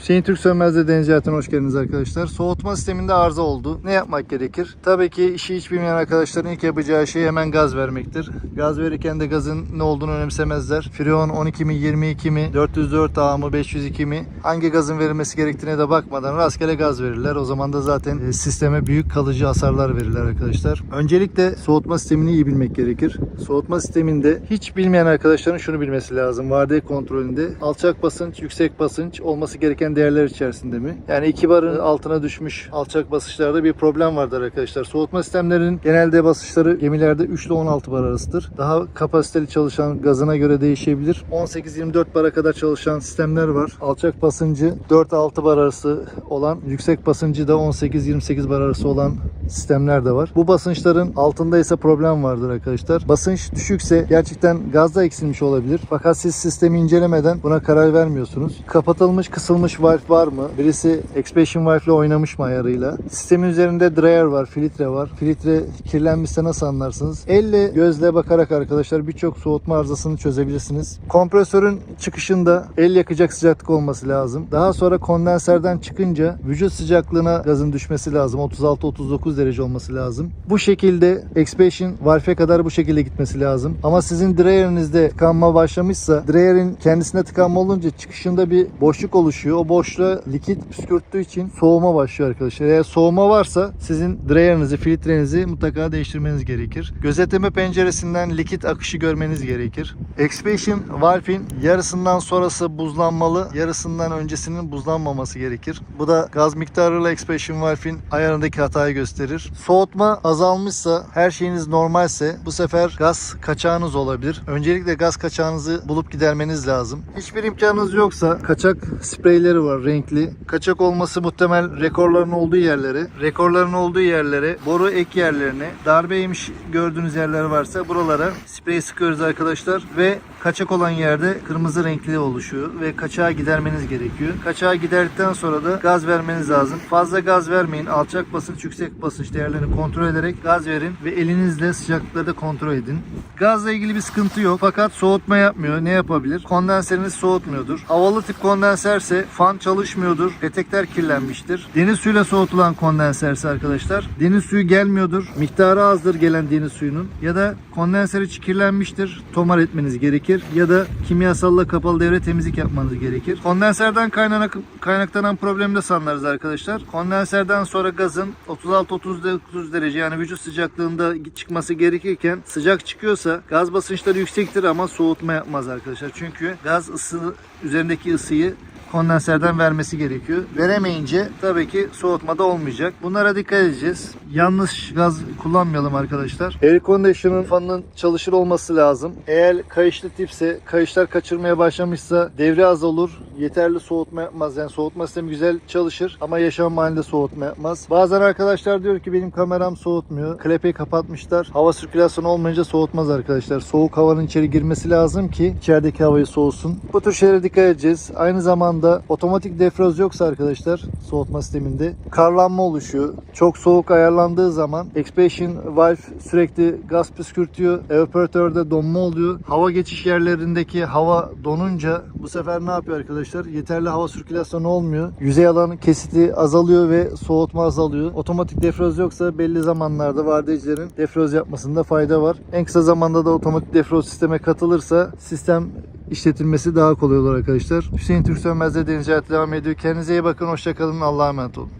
Hüseyin Türk Sönmez'de Deniz Hayatı'na hoş geldiniz arkadaşlar. Soğutma sisteminde arıza oldu. Ne yapmak gerekir? Tabii ki işi hiç bilmeyen arkadaşların ilk yapacağı şey hemen gaz vermektir. Gaz verirken de gazın ne olduğunu önemsemezler. Freon 12 mi, 22 mi, 404 A mı, 502 mi? Hangi gazın verilmesi gerektiğine de bakmadan rastgele gaz verirler. O zaman da zaten e, sisteme büyük kalıcı hasarlar verirler arkadaşlar. Öncelikle soğutma sistemini iyi bilmek gerekir. Soğutma sisteminde hiç bilmeyen arkadaşların şunu bilmesi lazım. Vardiya kontrolünde alçak basınç, yüksek basınç olması gereken değerler içerisinde mi? Yani 2 barın altına düşmüş alçak basınçlarda bir problem vardır arkadaşlar. Soğutma sistemlerinin genelde basınçları gemilerde 3 ile 16 bar arasıdır. Daha kapasiteli çalışan gazına göre değişebilir. 18-24 bara kadar çalışan sistemler var. Alçak basıncı 4-6 bar arası olan, yüksek basıncı da 18-28 bar arası olan sistemler de var. Bu basınçların altında ise problem vardır arkadaşlar. Basınç düşükse gerçekten gazda eksilmiş olabilir. Fakat siz sistemi incelemeden buna karar vermiyorsunuz. Kapatılmış, kısılmış valve var mı? Birisi expansion valve ile oynamış mı ayarıyla? Sistemin üzerinde dryer var, filtre var. Filtre kirlenmişse nasıl anlarsınız? Elle, gözle bakarak arkadaşlar birçok soğutma arızasını çözebilirsiniz. Kompresörün çıkışında el yakacak sıcaklık olması lazım. Daha sonra kondenserden çıkınca vücut sıcaklığına gazın düşmesi lazım. 36-39 derece olması lazım. Bu şekilde expansion valve'e kadar bu şekilde gitmesi lazım. Ama sizin dryer'inizde tıkanma başlamışsa dryer'in kendisine tıkanma olunca çıkışında bir boşluk oluşuyor. O boşluğa likit püskürttüğü için soğuma başlıyor arkadaşlar. Eğer soğuma varsa sizin dryer'inizi, filtrenizi mutlaka değiştirmeniz gerekir. Gözetleme penceresinden likit akışı görmeniz gerekir. Expansion valve'in yarısından sonrası buzlanmalı, yarısından öncesinin buzlanmaması gerekir. Bu da gaz miktarıyla expansion valve'in ayarındaki hatayı gösterir. Soğutma azalmışsa, her şeyiniz normalse bu sefer gaz kaçağınız olabilir. Öncelikle gaz kaçağınızı bulup gidermeniz lazım. Hiçbir imkanınız yoksa kaçak spreyleri var renkli. Kaçak olması muhtemel rekorların olduğu yerlere, rekorların olduğu yerlere, boru ek yerlerine, darbe yemiş gördüğünüz yerler varsa buralara sprey sıkıyoruz arkadaşlar ve kaçak olan yerde kırmızı renkli oluşuyor ve kaçağı gidermeniz gerekiyor. Kaçağı giderdikten sonra da gaz vermeniz lazım. Fazla gaz vermeyin. Alçak basınç, yüksek basınç değerlerini kontrol ederek gaz verin ve elinizle sıcaklıkları da kontrol edin. Gazla ilgili bir sıkıntı yok fakat soğutma yapmıyor. Ne yapabilir? Kondenseriniz soğutmuyordur. Havalı tip kondenserse fan çalışmıyordur. Petekler kirlenmiştir. Deniz suyuyla soğutulan kondenserse arkadaşlar deniz suyu gelmiyordur. Miktarı azdır gelen deniz suyunun ya da kondenser içi kirlenmiştir. Tomar etmeniz gerekir ya da kimyasalla kapalı devre temizlik yapmanız gerekir. Kondenserden kaynanak, kaynaklanan problemi de sanlarız arkadaşlar. Kondenserden sonra gazın 36-39 derece yani vücut sıcaklığında çıkması gerekirken sıcak çıkıyorsa gaz basınçları yüksektir ama soğutma yapmaz arkadaşlar. Çünkü gaz ısı üzerindeki ısıyı kondenserden vermesi gerekiyor. Veremeyince tabii ki soğutmada olmayacak. Bunlara dikkat edeceğiz. Yanlış gaz kullanmayalım arkadaşlar. Air conditioner'ın fanının çalışır olması lazım. Eğer kayışlı tipse, kayışlar kaçırmaya başlamışsa devre az olur. Yeterli soğutma yapmaz. Yani soğutma sistemi güzel çalışır ama yaşam halinde soğutma yapmaz. Bazen arkadaşlar diyor ki benim kameram soğutmuyor. Klepeyi kapatmışlar. Hava sirkülasyonu olmayınca soğutmaz arkadaşlar. Soğuk havanın içeri girmesi lazım ki içerideki havayı soğusun. Bu tür şeylere dikkat edeceğiz. Aynı zamanda otomatik defroz yoksa arkadaşlar soğutma sisteminde karlanma oluşuyor. Çok soğuk ayarlandığı zaman expansion valve sürekli gaz püskürtüyor. Evaporatörde donma oluyor. Hava geçiş yerlerindeki hava donunca bu sefer ne yapıyor arkadaşlar? Yeterli hava sirkülasyonu olmuyor. Yüzey alanı kesiti azalıyor ve soğutma azalıyor. Otomatik defroz yoksa belli zamanlarda vardiyacıların defroz yapmasında fayda var. En kısa zamanda da otomatik defroz sisteme katılırsa sistem işletilmesi daha kolay olur arkadaşlar. Hüseyin Türk Sönmez'de Deniz devam ediyor. Kendinize iyi bakın. Hoşçakalın. Allah'a emanet olun.